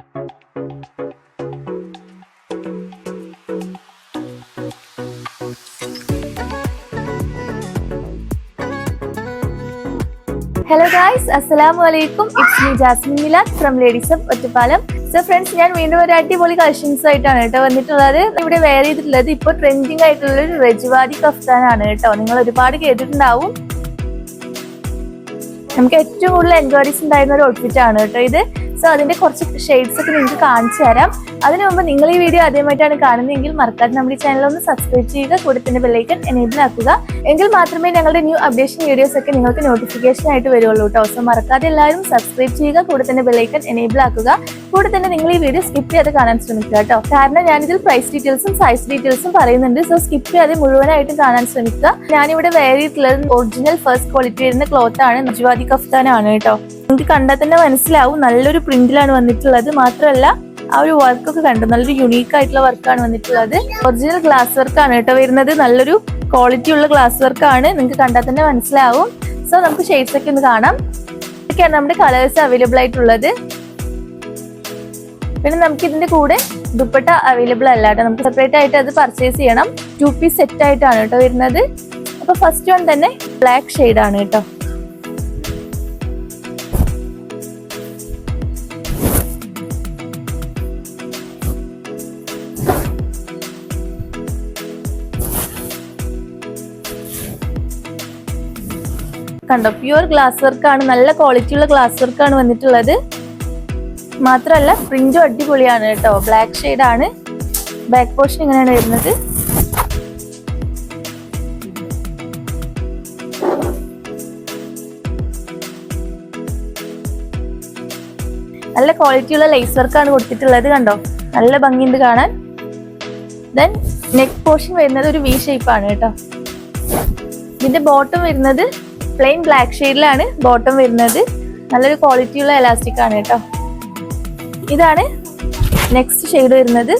Hello guys അസ്സലാമു അലൈക്കും it's me Jasmin Milad from ladies of Ottapalam so friends ഞാൻ വീണ്ടും ഒരു അടിപൊളി കളക്ഷൻസ് ആയിട്ടാണ് കേട്ടോ വന്നിട്ടുള്ളത്. ഇവിടെ വെയർ ചെയ്തിട്ടുള്ളത് ഇപ്പോൾ ട്രെൻഡിങ് ആയിട്ടുള്ള ഒരു റജുവാദി കഫ്താനാണ് കേട്ടോ. നിങ്ങൾ ഒരുപാട് കേട്ടിട്ടുണ്ടാവും. നമുക്ക് ഏറ്റവും കൂടുതൽ എൻക്വയറീസ് ഉണ്ടായിരുന്ന ഒരു ഔട്ട്ഫിറ്റ് ആണ് കേട്ടോ ഇത്. സോ അതിന്റെ കുറച്ച് ഷെയ്ഡ്സ് ഒക്കെ നിങ്ങൾക്ക് കാണിച്ചു തരാം. അതിനു മുമ്പ് നിങ്ങൾ ഈ വീഡിയോ ആദ്യമായിട്ടാണ് കാണുന്നതെങ്കിൽ മറക്കാതെ നമ്മുടെ ചാനൽ ഒന്ന് സബ്സ്ക്രൈബ് ചെയ്യുക കൂടെ തന്നെ ബെല്ലൈക്കൺ എനേബിൾ ആക്കുക. എങ്കിൽ മാത്രമേ ഞങ്ങളുടെ ന്യൂ അപ്ഡേഷൻ വീഡിയോസ് ഒക്കെ നിങ്ങൾക്ക് നോട്ടിഫിക്കേഷൻ ആയിട്ട് വരുള്ളൂ കേട്ടോ സോ മറക്കാതെ എല്ലാവരും സബ്സ്ക്രൈബ് ചെയ്യുക കൂടെ തന്നെ ബെല്ലൈക്കൺ എനേബിൾ ആക്കുക. കൂടെ തന്നെ നിങ്ങൾ ഈ വീഡിയോ സ്കിപ്പ് ചെയ്ത് കാണാൻ ശ്രമിക്കുക കേട്ടോ കാരണം ഞാനിതിൽ പ്രൈസ് ഡീറ്റെയിൽസും സൈസ് ഡീറ്റെയിൽസും പറയുന്നുണ്ട്. സോ സ്കിപ്പ് ചെയ്യാതെ മുഴുവനായിട്ടും കാണാൻ ശ്രമിക്കുക. ഞാനിവിടെ വേറെ ഒറിജിനൽ ഫസ്റ്റ് ക്വാളിറ്റി വരുന്ന ക്ലോത്ത് ആണ്. നജ്വാദി കഫ്താനാണ് കേട്ടോ നിങ്ങൾക്ക് കണ്ടാൽ തന്നെ മനസ്സിലാവും. നല്ലൊരു പ്രിന്റിലാണ് വന്നിട്ടുള്ളത്. മാത്രമല്ല ആ ഒരു വർക്കൊക്കെ കണ്ടു. നല്ലൊരു യുണീക്ക് ആയിട്ടുള്ള വർക്കാണ് വന്നിട്ടുള്ളത്. ഒറിജിനൽ ഗ്ലാസ് വർക്കാണ് കേട്ടോ വരുന്നത്. നല്ലൊരു ക്വാളിറ്റി ഉള്ള ഗ്ലാസ് വർക്കാണ് നിങ്ങൾക്ക് കണ്ടാൽ തന്നെ മനസ്സിലാവും. സോ നമുക്ക് ഷെയ്ഡ്സ് ഒക്കെ ഒന്ന് കാണാം. ഇതൊക്കെയാണ് നമ്മുടെ കളേഴ്സ് അവൈലബിൾ ആയിട്ടുള്ളത്. പിന്നെ നമുക്ക് ഇതിന്റെ കൂടെ ദുപ്പട്ട അവൈലബിൾ അല്ല കേട്ടോ. നമുക്ക് സെപ്പറേറ്റ് ആയിട്ട് അത് പർച്ചേസ് ചെയ്യണം. ടു പീസ് സെറ്റ് ആയിട്ടാണ് കേട്ടോ വരുന്നത്. അപ്പൊ ഫസ്റ്റ് വൺ തന്നെ ബ്ലാക്ക് ഷെയ്ഡ് ആണ് കേട്ടോ. കണ്ടോ? പ്യുവർ ഗ്ലാസ് വർക്കാണ് നല്ല ക്വാളിറ്റി ഉള്ള ഗ്ലാസ് വർക്കാണ് വന്നിട്ടുള്ളത്. മാത്രമല്ല പ്രിന്റും അടിപൊളിയാണ് കേട്ടോ. ബ്ലാക്ക് ആണ്. ബാക്ക് പോർഷൻ ഇങ്ങനെയാണ് വരുന്നത്. നല്ല ക്വാളിറ്റിയുള്ള ലൈസ് വർക്കാണ് കൊടുത്തിട്ടുള്ളത് കണ്ടോ? നല്ല ഭംഗിയുണ്ട് കാണാൻ. ദെൻ നെക്ക് പോർഷൻ വരുന്നത് ഒരു വി ഷേപ്പ് ആണ് കേട്ടോ. ഇതിന്റെ ബോട്ടം വരുന്നത് പ്ലെയിൻ ബ്ലാക്ക് ഷെയ്ഡിലാണ് ബോട്ടം വരുന്നത്. നല്ലൊരു ക്വാളിറ്റിയുള്ള എലാസ്റ്റിക് ആണ് കേട്ടോ. ഇതാണ് നെക്സ്റ്റ് ഷെയ്ഡ് വരുന്നത്.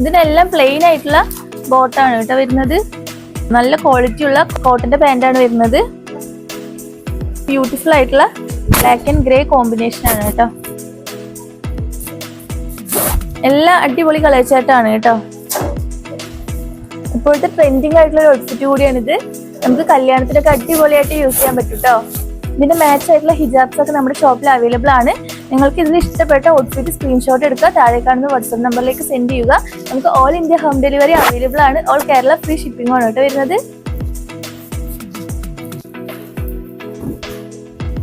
ഇതിനെല്ലാം പ്ലെയിൻ ആയിട്ടുള്ള ബോട്ടാണ് കേട്ടോ വരുന്നത്. നല്ല ക്വാളിറ്റി ഉള്ള കോട്ടന്റെ പാന്റാണ് വരുന്നത്. ബ്യൂട്ടിഫുൾ ആയിട്ടുള്ള ബ്ലാക്ക് ആൻഡ് ഗ്രേ കോമ്പിനേഷൻ ആണ് കേട്ടോ. എല്ലാ അടിപൊളി കളർ ചാട്ടാണ് കേട്ടോ. ഇപ്പോഴത്തെ ട്രെൻഡിങ് ആയിട്ടുള്ള ഒരു ഔട്ട്ഫിറ്റ് കൂടിയാണിത്. നമുക്ക് കല്യാണത്തിനൊക്കെ അടിപൊളിയായിട്ട് യൂസ് ചെയ്യാൻ പറ്റും കേട്ടോ ഇതിന്റെ മാച്ച് ആയിട്ടുള്ള ഹിജാബ്സ് ഒക്കെ നമ്മുടെ ഷോപ്പിൽ അവൈലബിൾ ആണ്. നിങ്ങൾക്ക് ഇതിൽ ഇഷ്ടപ്പെട്ട ഔട്ട്ഫിറ്റ് സ്ക്രീൻഷോട്ട് എടുക്കുക. താഴെ കാണുന്ന വാട്സ്ആപ്പ് നമ്പറിലേക്ക് സെൻഡ് ചെയ്യുക. നമുക്ക് all India home delivery available ആണ്. ഓൾ കേരള ഫ്രീ ഷിപ്പിംഗ് ആണ് കേട്ടോ വരുന്നത്.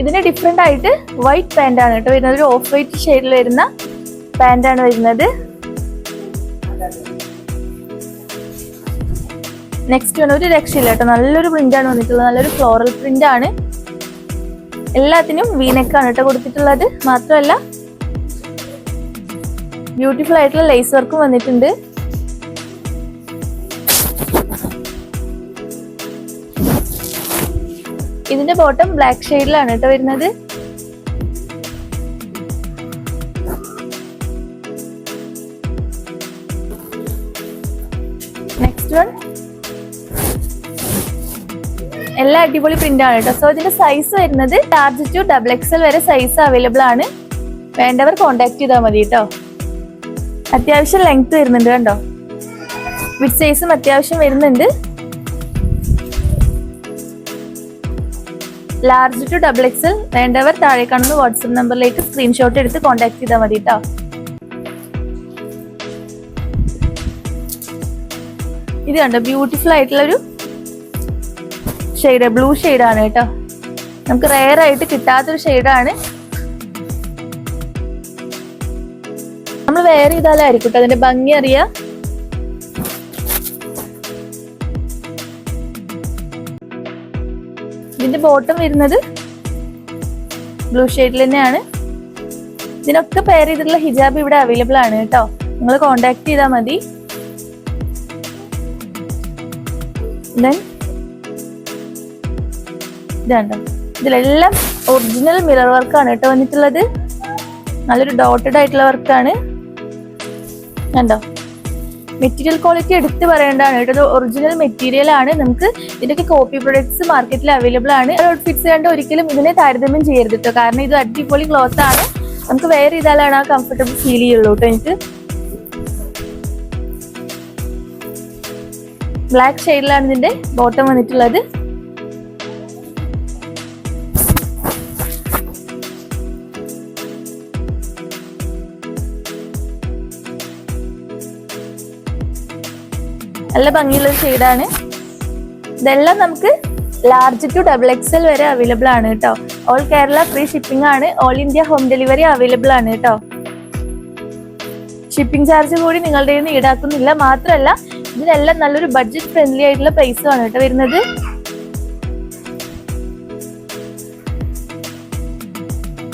ഇതിന് ഡിഫറെന്റ് ആയിട്ട് വൈറ്റ് പാന്റ് ആണ് കേട്ടോ വരുന്നത്. ഒരു ഓഫ് വൈറ്റ് ഷെയ്ഡിൽ വരുന്ന പാന്റ് ആണ് വരുന്നത്. നെക്സ്റ്റ് വേണം ഒരു രക്ഷയില്ല കേട്ടോ. നല്ലൊരു പ്രിന്റ് ആണ് വന്നിട്ടുള്ളത്. നല്ലൊരു ഫ്ലോറൽ പ്രിന്റ് ആണ്. എല്ലാത്തിനും വീനെക്കാണ് കേട്ടോ കൊടുത്തിട്ടുള്ളത്. മാത്രമല്ല ബ്യൂട്ടിഫുൾ ആയിട്ടുള്ള ലേസ് വർക്കും വന്നിട്ടുണ്ട്. ഇതിന്റെ ബോട്ടം ബ്ലാക്ക് ഷെയ്ഡിലാണ് കേട്ടോ വരുന്നത്. നെക്സ്റ്റ് വൺ എല്ലാം അടിപൊളി പ്രിന്റ് ആണ് കേട്ടോ. സോ ഇതിന്റെ സൈസ് വരുന്നത് ലാർജ് ടു ഡബിൾ എക്സൽ വരെ സൈസ് അവൈലബിൾ ആണ്. വേണ്ടവർ കോണ്ടാക്ട് ചെയ്താൽ മതി കേട്ടോ. അത്യാവശ്യം ലെങ്ത് വരുന്നുണ്ട് കണ്ടോ? വിത്ത് സൈസും അത്യാവശ്യം വരുന്നുണ്ട്. ലാർജ് ടു ഡബിൾ എക്സൽ വേണ്ടവർ താഴെ കാണുന്ന വാട്സപ്പ് നമ്പറിലേക്ക് സ്ക്രീൻഷോട്ട് എടുത്ത് കോൺടാക്ട് ചെയ്താൽ മതി കേട്ടോ ഇത് കണ്ടോ? ബ്യൂട്ടിഫുൾ ആയിട്ടുള്ള ഒരു ഷെയ്ഡ് ബ്ലൂ ആണ് കേട്ടോ നമുക്ക് റെയർ ആയിട്ട് കിട്ടാത്തൊരു ഷെയ്ഡാണ് നമ്മൾ വെയർ ചെയ്താലായിരിക്കും കേട്ടോ അതിന്റെ ഭംഗി അറിയാ. ഇതിന്റെ ബോട്ടം വരുന്നത് ബ്ലൂ ഷെയ്ഡിൽ തന്നെയാണ്. ഇതിനൊക്കെ പെയർ ചെയ്തിട്ടുള്ള ഹിജാബ് ഇവിടെ അവൈലബിൾ ആണ് കേട്ടോ. നിങ്ങൾ കോണ്ടാക്ട് ചെയ്താൽ മതി. ഇതുണ്ടോ. ഇതിലെല്ലാം ഒറിജിനൽ മിറർ വർക്കാണ് കേട്ടോ വന്നിട്ടുള്ളത്. നല്ലൊരു ഡോട്ടഡ് ആയിട്ടുള്ള വർക്കാണ് കണ്ടോ? മെറ്റീരിയൽ ക്വാളിറ്റി എടുത്ത് പറയേണ്ടതാണ്. കേട്ടോ ഒറിജിനൽ മെറ്റീരിയൽ ആണ്. നമുക്ക് ഇതിന്റെയൊക്കെ കോപ്പി പ്രൊഡക്ട്സ് മാർക്കറ്റിൽ അവൈലബിൾ ആണ്. ഔട്ട്ഫിറ്റ്സ് കണ്ട് ഒരിക്കലും ഇതിനെ താരതമ്യം ചെയ്യരുത് കേട്ടോ കാരണം ഇത് അടിപൊളി ക്ലോത്ത് ആണ്. നമുക്ക് വെയർ ചെയ്താലാണ് ആ കംഫർട്ടബിൾ ഫീൽ ചെയ്യുള്ളൂ കേട്ടോ എനിക്ക്. ബ്ലാക്ക് ഷെയ്ഡിലാണ് ഇതിന്റെ ബോട്ടം വന്നിട്ടുള്ളത്. നല്ല ഭംഗിയുള്ള ഷെയ്ഡാണ് ഇതെല്ലാം നമുക്ക് ലാർജ് ടു ഡബിൾ എക്സൽ വരെ അവൈലബിൾ ആണ് കേട്ടോ ഓൾ കേരള ഫ്രീ ഷിപ്പിംഗ് ആണ്. All India home delivery available ആണ് കേട്ടോ ഷിപ്പിംഗ് ചാർജ് കൂടി നിങ്ങളുടെ കയ്യിൽ നിന്ന് ഈടാക്കുന്നില്ല. മാത്രമല്ല ഇതിനെല്ലാം നല്ലൊരു ബഡ്ജറ്റ് ഫ്രണ്ട്ലി ആയിട്ടുള്ള പ്രൈസുമാണ് കേട്ടോ വരുന്നത്.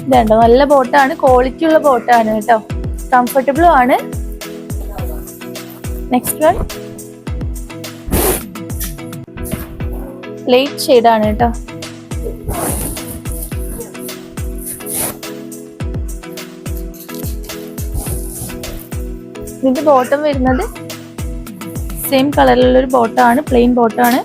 ഇതുണ്ടോ നല്ല ബോട്ടാണ് ക്വാളിറ്റി ഉള്ള ബോട്ടാണ് കേട്ടോ കംഫർട്ടബിളും ആണ്. നെക്സ്റ്റ് വൺ ലൈറ്റ് ഷെയ്ഡാണ് കേട്ടോ. ഇതിന്റെ ബോട്ടം വരുന്നത് സെയിം കളറിലുള്ള ഒരു ബോട്ടാണ് പ്ലെയിൻ ബോട്ടാണ്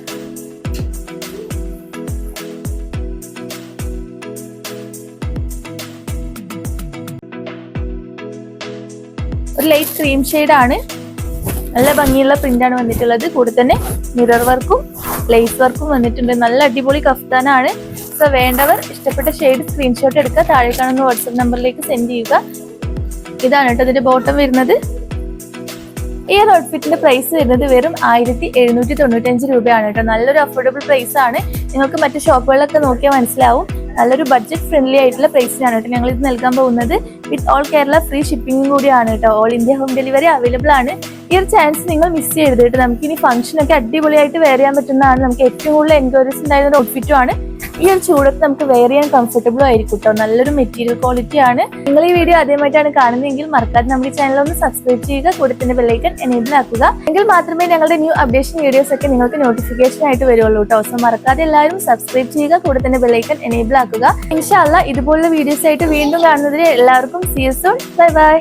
ഒരു ലൈറ്റ് ക്രീം ആണ്. നല്ല ഭംഗിയുള്ള പ്രിന്റാണ് വന്നിട്ടുള്ളത്. കൂടെ തന്നെ മിറർ വർക്കും ലേസ് വർക്കും വന്നിട്ടുണ്ട്. നല്ല അടിപൊളി കഫ്താനാണ്. സോ വേണ്ടവർ ഇഷ്ടപ്പെട്ട ഷെയ്ഡ് സ്ക്രീൻഷോട്ട് എടുക്കുക. താഴെ കാണുന്ന വാട്സപ്പ് നമ്പറിലേക്ക് സെൻഡ് ചെയ്യുക. ഇതാണ് കേട്ടോ ഇതിന്റെ ബോട്ടം വരുന്നത്. ഈ ഒരു ഔട്ട്ഫിറ്റിന്റെ പ്രൈസ് വരുന്നത് വെറും ആയിരത്തി എഴുന്നൂറ്റി തൊണ്ണൂറ്റഞ്ച് രൂപയാണ് കേട്ടോ. നല്ലൊരു അഫോർഡബിൾ പ്രൈസ് ആണ്. നിങ്ങൾക്ക് മറ്റു ഷോപ്പുകളിലൊക്കെ നോക്കിയാൽ മനസ്സിലാവും. നല്ലൊരു ബഡ്ജറ്റ് ഫ്രണ്ട്ലി ആയിട്ടുള്ള പ്രൈസിനാണ് കേട്ടോ ഞങ്ങൾ ഇത് നൽകാൻ പോകുന്നത്. വിത്ത് ഓൾ കേരള ഫ്രീ ഷിപ്പിംഗും കൂടിയാണ് കേട്ടോ. All India home delivery available ആണ്. ഈ ഒരു ചാൻസ് നിങ്ങൾ മിസ് ചെയ്യരുത് കേട്ടോ. നമുക്ക് ഇനി ഫംഗ്ഷനൊക്കെ അടിപൊളിയായിട്ട് വെയർ ചെയ്യാൻ പറ്റുന്നതാണ്. നമുക്ക് ഏറ്റവും കൂടുതൽ എൻക്വയറീസ് ഉണ്ടായിരുന്ന ഔട്ട്ഫിറ്റും ആണ്. ഈ ഒരു ചൂടത്ത് നമുക്ക് വെയർ ചെയ്യാൻ കംഫർട്ടബിളും ആയിരിക്കും കേട്ടോ. നല്ലൊരു മെറ്റീരിയൽ ക്വാളിറ്റി ആണ്. നിങ്ങൾ ഈ വീഡിയോ ആദ്യമായിട്ടാണ് കാണുന്നതെങ്കിൽ മറക്കാതെ നമ്മുടെ ചാനൽ ഒന്ന് സബ്സ്ക്രൈബ് ചെയ്യുക. കൂടെ തന്നെ ബെല്ലൈക്കൻ എനേബിൾ ആക്കുക. എങ്കിൽ മാത്രമേ ഞങ്ങളുടെ ന്യൂ അപ്ഡേഷൻ വീഡിയോസ് ഒക്കെ നിങ്ങൾക്ക് നോട്ടിഫിക്കേഷൻ ആയിട്ട് വരുള്ളൂ കേട്ടോ. സോ മറക്കാതെ എല്ലാവരും സബ്സ്ക്രൈബ് ചെയ്യുക. കൂടെ തന്നെ ബെല്ലൈക്കൻ എനേബിൾ ആക്കുക. ഇൻഷാല്ല ഇതുപോലുള്ള വീഡിയോസ് ആയിട്ട് വീണ്ടും കാണുന്നതിന് എല്ലാവർക്കും സി എസ് ബൈ ബൈ